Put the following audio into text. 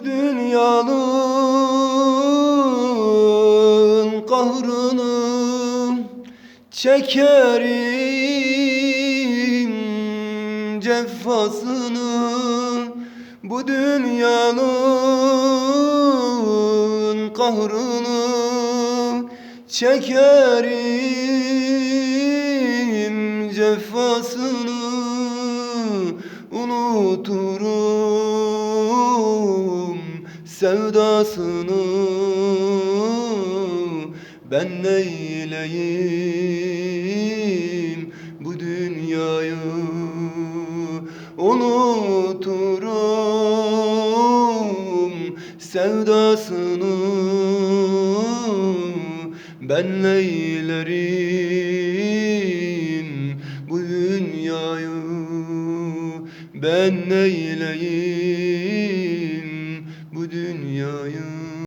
Bu dünyanın kahrını çekerim cefasını Bu dünyanın kahrını çekerim cefasını unuturum sevdasını ben neyleyim? Bu dünyayı unuturum. Sevdasını ben neylerim? Bu dünyayı ben neyleyim bu dünyayı